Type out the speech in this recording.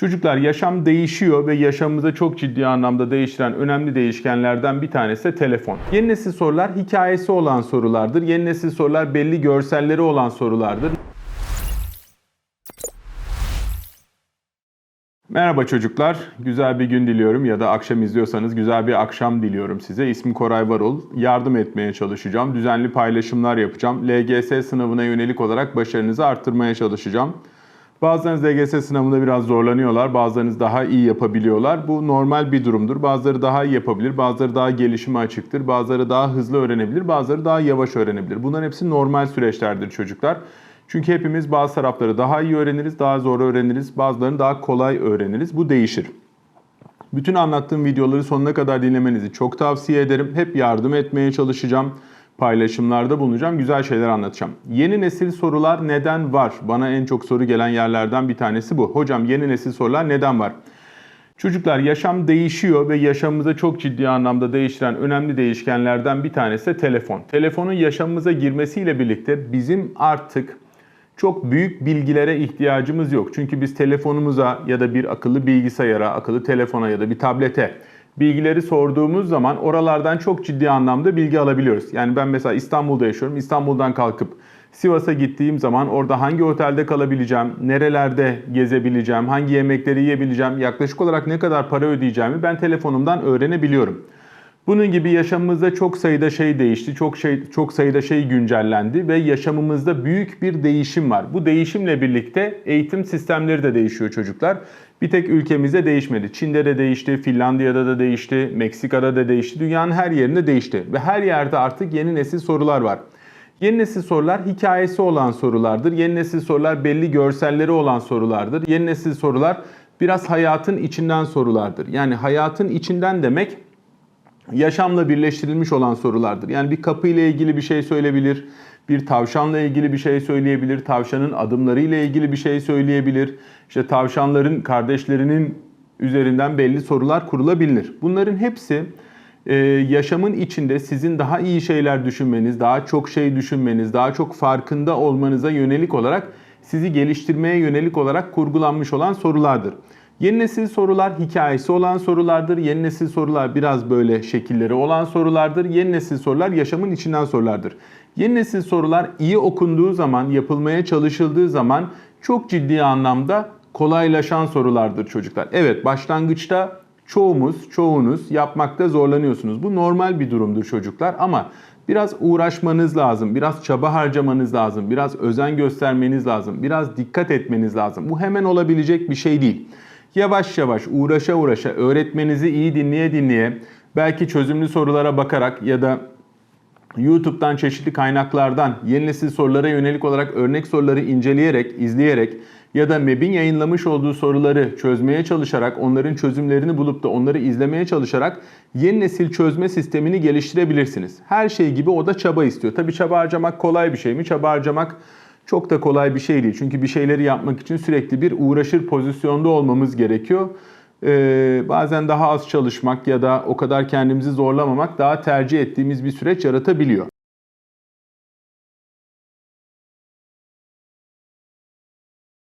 Çocuklar yaşam değişiyor ve yaşamımıza çok ciddi anlamda değiştiren önemli değişkenlerden bir tanesi de telefon. Yeni nesil sorular hikayesi olan sorulardır. Yeni nesil sorular belli görselleri olan sorulardır. Merhaba çocuklar. Güzel bir gün diliyorum ya da akşam izliyorsanız güzel bir akşam diliyorum size. İsmim Koray Varol. Yardım etmeye çalışacağım. Düzenli paylaşımlar yapacağım. LGS sınavına yönelik olarak başarınızı arttırmaya çalışacağım. Bazılarınız LGS sınavında biraz zorlanıyorlar. Bazılarınız daha iyi yapabiliyorlar. Bu normal bir durumdur. Bazıları daha iyi yapabilir. Bazıları daha gelişime açıktır. Bazıları daha hızlı öğrenebilir. Bazıları daha yavaş öğrenebilir. Bunların hepsi normal süreçlerdir çocuklar. Çünkü hepimiz bazı tarafları daha iyi öğreniriz, daha zor öğreniriz. Bazılarını daha kolay öğreniriz. Bu değişir. Bütün anlattığım videoları sonuna kadar dinlemenizi çok tavsiye ederim. Hep yardım etmeye çalışacağım. Paylaşımlarda bulunacağım. Güzel şeyler anlatacağım. Yeni nesil sorular neden var? Bana en çok soru gelen yerlerden bir tanesi bu. Hocam yeni nesil sorular neden var? Çocuklar yaşam değişiyor ve yaşamımıza çok ciddi anlamda değiştiren önemli değişkenlerden bir tanesi de telefon. Telefonun yaşamımıza girmesiyle birlikte bizim artık çok büyük bilgilere ihtiyacımız yok. Çünkü biz telefonumuza ya da bir akıllı bilgisayara, akıllı telefona ya da bir tablete bilgileri sorduğumuz zaman oralardan çok ciddi anlamda bilgi alabiliyoruz. Yani ben mesela İstanbul'da yaşıyorum. İstanbul'dan kalkıp Sivas'a gittiğim zaman orada hangi otelde kalabileceğim, nerelerde gezebileceğim, hangi yemekleri yiyebileceğim, yaklaşık olarak ne kadar para ödeyeceğimi ben telefonumdan öğrenebiliyorum. Bunun gibi yaşamımızda çok sayıda şey değişti, çok şey çok sayıda şey güncellendi ve yaşamımızda büyük bir değişim var. Bu değişimle birlikte eğitim sistemleri de değişiyor çocuklar. Bir tek ülkemizde değişmedi. Çin'de de değişti, Finlandiya'da da değişti, Meksika'da da değişti, dünyanın her yerinde değişti ve her yerde artık yeni nesil sorular var. Yeni nesil sorular hikayesi olan sorulardır. Yeni nesil sorular belli görselleri olan sorulardır. Yeni nesil sorular biraz hayatın içinden sorulardır. Yani hayatın içinden demek yaşamla birleştirilmiş olan sorulardır. Yani bir kapı ile ilgili bir şey söyleyebilir, bir tavşanla ilgili bir şey söyleyebilir, tavşanın adımları ile ilgili bir şey söyleyebilir. İşte tavşanların kardeşlerinin üzerinden belli sorular kurulabilir. Bunların hepsi e, yaşamın içinde sizin daha iyi şeyler düşünmeniz, daha çok şey düşünmeniz, daha çok farkında olmanıza yönelik olarak sizi geliştirmeye yönelik olarak kurgulanmış olan sorulardır. Yeni nesil sorular hikayesi olan sorulardır. Yeni nesil sorular biraz böyle şekilleri olan sorulardır. Yeni nesil sorular yaşamın içinden sorulardır. Yeni nesil sorular iyi okunduğu zaman, yapılmaya çalışıldığı zaman çok ciddi anlamda kolaylaşan sorulardır çocuklar. Evet başlangıçta çoğumuz, çoğunuz yapmakta zorlanıyorsunuz. Bu normal bir durumdur çocuklar ama biraz uğraşmanız lazım, biraz çaba harcamanız lazım, biraz özen göstermeniz lazım, biraz dikkat etmeniz lazım. Bu hemen olabilecek bir şey değil. Yavaş yavaş uğraşa uğraşa öğretmenizi iyi dinleye dinleye belki çözümlü sorulara bakarak ya da YouTube'dan çeşitli kaynaklardan yeni nesil sorulara yönelik olarak örnek soruları inceleyerek, izleyerek ya da MEB'in yayınlamış olduğu soruları çözmeye çalışarak, onların çözümlerini bulup da onları izlemeye çalışarak yeni nesil çözme sistemini geliştirebilirsiniz. Her şey gibi o da çaba istiyor. Tabii çaba harcamak kolay bir şey mi? Çaba harcamak çok da kolay bir şey değil. Çünkü bir şeyleri yapmak için sürekli bir uğraşır pozisyonda olmamız gerekiyor. Ee, bazen daha az çalışmak ya da o kadar kendimizi zorlamamak daha tercih ettiğimiz bir süreç yaratabiliyor.